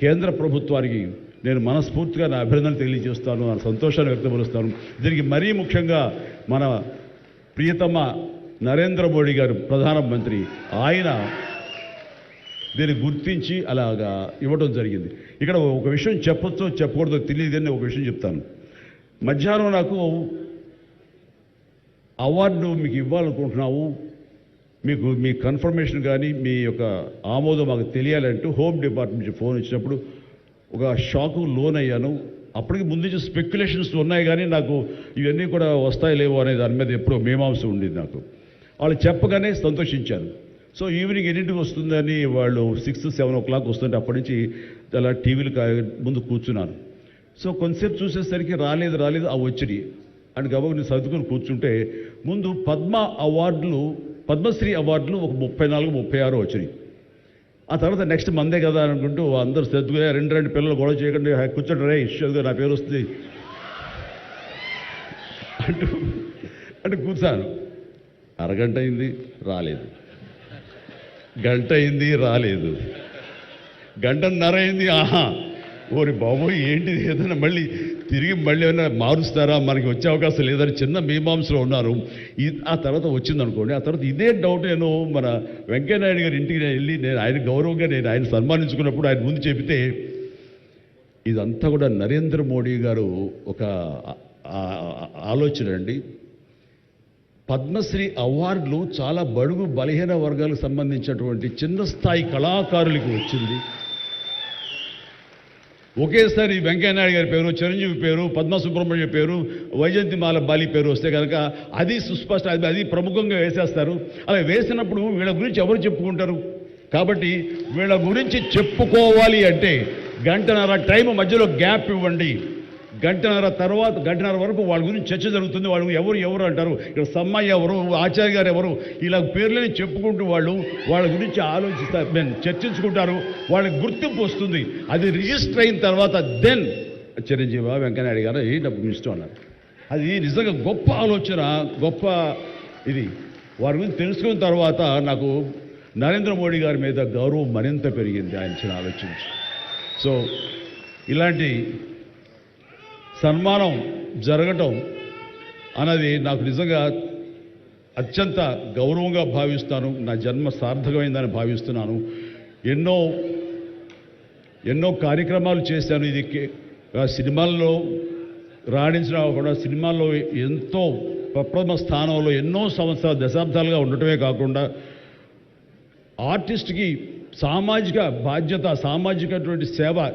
కేంద్ర ప్రభుత్వానికి నేను మనస్ఫూర్తిగా నా అభినందనలు తెలియజేస్తాను నా సంతోషాన్ని వ్యక్తపరుస్తాను. దీనికి మరీ ముఖ్యంగా మన ప్రియతమ నరేంద్ర మోడీ గారు ప్రధానమంత్రి ఆయన దీన్ని గుర్తించి అలాగా ఇవ్వడం జరిగింది. ఇక్కడ ఒక విషయం చెప్పొచ్చో చెప్పకూడదో తెలియదు కానీ ఒక విషయం చెప్తాను. మధ్యాహ్నం నాకు అవార్డు మీకు ఇవ్వాలనుకుంటున్నావు మీకు మీ కన్ఫర్మేషన్ కానీ మీ యొక్క ఆమోదం మాకు తెలియాలంటూ హోమ్ డిపార్ట్మెంట్ నుంచి ఫోన్ ఇచ్చినప్పుడు ఒక షాకు లోన్ అయ్యాను. అప్పటికి ముందు నుంచి స్పెక్యులేషన్స్ ఉన్నాయి కానీ నాకు ఇవన్నీ కూడా వస్తాయి లేవో అనే దాని మీద ఎప్పుడో మీమాంస ఉండేది నాకు. వాళ్ళు చెప్పగానే సంతోషించాను సో ఈవినింగ్ ఎన్నింటికి వస్తుందని వాళ్ళు సిక్స్ సెవెన్ ఓ క్లాక్ వస్తుంటే అప్పటి నుంచి అలా టీవీలు ముందు కూర్చున్నాను. సో కొంతసేపు చూసేసరికి రాలేదు రాలేదు ఆ వచ్చినాయి అని గబగ నేను సర్దుకొని కూర్చుంటే ముందు పద్మ అవార్డులు పద్మశ్రీ అవార్డులు ఒక ముప్పై నాలుగు ముప్పై ఆరు వచ్చినాయి. ఆ తర్వాత నెక్స్ట్ మందే కదా అనుకుంటూ అందరూ సర్దుకునే రెండు రెండు పిల్లలు గొడవ చేయకండి కూర్చోండి రే ఇష్యూగా నా పేరు వస్తుంది. అంటూ అంటే కూర్చాను. అరగంట అయింది రాలేదు. గంట అయింది రాలేదు. గంటన్నర అయింది ఆహా. ఓరి బాబోయ్ ఏంటిది? ఏదైనా మళ్ళీ తిరిగి మళ్ళీ ఏమైనా మారుస్తారా? మనకి వచ్చే అవకాశం లేదని చిన్న మీమాంసలో ఉన్నారు. ఆ తర్వాత వచ్చింది అనుకోండి ఆ తర్వాత ఇదే డౌట్ నేను మన వెంకయ్యనాయుడు గారి ఇంటికి వెళ్ళి నేను ఆయన గౌరవంగా నేను ఆయన సన్మానించుకున్నప్పుడు ఆయన ముందు చెబితే ఇదంతా కూడా నరేంద్ర మోడీ గారు ఒక ఆలోచన అండి. పద్మశ్రీ అవార్డులు చాలా బడుగు బలహీన వర్గాలకు సంబంధించినటువంటి చిన్న స్థాయి కళాకారులకు వచ్చింది. ఒకేసారి వెంకయ్యనాయుడు గారి పేరు చిరంజీవి పేరు పద్మ సుబ్రహ్మణ్య పేరు వైజయంతిమాల బాలి పేరు వస్తే కనుక అది సుస్పష్ట అది అది ప్రముఖంగా వేసేస్తారు. అలా వేసినప్పుడు వీళ్ళ గురించి ఎవరు చెప్పుకుంటారు? కాబట్టి వీళ్ళ గురించి చెప్పుకోవాలి అంటే గంటన్నర టైం మధ్యలో గ్యాప్ ఇవ్వండి. గంటన్నర తర్వాత గంటన్నర వరకు వాళ్ళ గురించి చర్చ జరుగుతుంది. వాళ్ళు ఎవరు ఎవరు అంటారు? ఇక్కడ సమ్మయ్య ఎవరు ఆచార్య గారు ఎవరు? ఇలా పేర్లని చెప్పుకుంటూ వాళ్ళు వాళ్ళ గురించి ఆలోచిస్తారు మేము చర్చించుకుంటారు. వాళ్ళకి గుర్తింపు వస్తుంది. అది రిజిస్టర్ అయిన తర్వాత దెన్ చిరంజీవి వెంకయ్యనాయుడు గారు ఏ డబ్బు ఇష్టం అన్నారు. అది నిజంగా గొప్ప ఆలోచన గొప్ప ఇది. వారి గురించి తెలుసుకున్న తర్వాత నాకు నరేంద్ర మోడీ గారి మీద గౌరవం మరింత పెరిగింది ఆయన చిన్న ఆలోచించి సో ఇలాంటి సన్మానం జరగటం అన్నది నాకు నిజంగా అత్యంత గౌరవంగా భావిస్తాను. నా జన్మ సార్థకమైందని భావిస్తున్నాను. ఎన్నో ఎన్నో కార్యక్రమాలు చేశాను. ఇది సినిమాల్లో రాణించిన కూడా సినిమాల్లో ఎంతో ప్రప్రథమ స్థానంలో ఎన్నో సంవత్సరాలు దశాబ్దాలుగా ఉండటమే కాకుండా ఆర్టిస్ట్కి సామాజిక బాధ్యత సామాజికటువంటి సేవ